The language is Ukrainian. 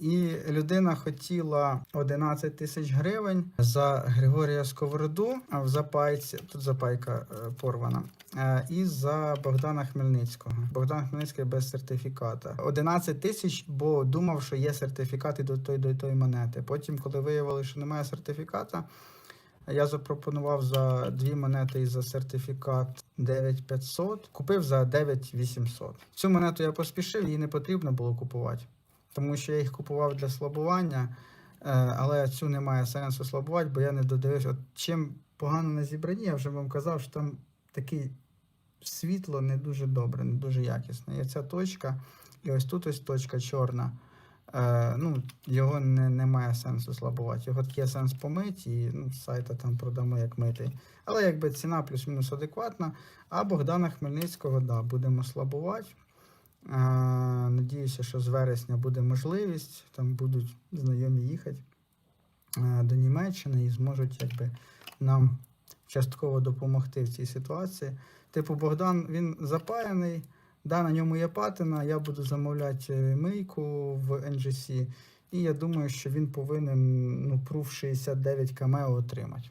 І людина хотіла 11 тисяч гривень за Григорія Сковороду в запайці. Тут запайка е, порвана. Е, і за Богдана Хмельницького. Богдан Хмельницький без сертифіката. 11 тисяч, бо думав, що є сертифікати до той до тої монети. Потім, коли виявили, що немає сертифіката, я запропонував за дві монети і за сертифікат 9500, купив за 9800. Цю монету я поспішив, її не потрібно було купувати, тому що я їх купував для слабування, е, але цю немає сенсу слабувати, бо я не додивився. От чим погано на зібранні, я вже вам казав, що там такий світло не дуже добре, не дуже якісне. І ця точка, і ось тут ось точка чорна. Е, ну, його не, немає сенсу слабувати. Його є сенс помити і ну, сайта там продамо як митий. Але якби ціна плюс-мінус адекватна. А Богдана Хмельницького, да, будемо слабувати. Надіюся, що з вересня буде можливість. Там будуть знайомі їхати до Німеччини і зможуть якби, нам частково допомогти в цій ситуації. Типу, Богдан він запаяний. Да, на ньому є патина, я буду замовляти е, мийку в NGC, і я думаю, що він повинен ну, пруф 69 км отримати.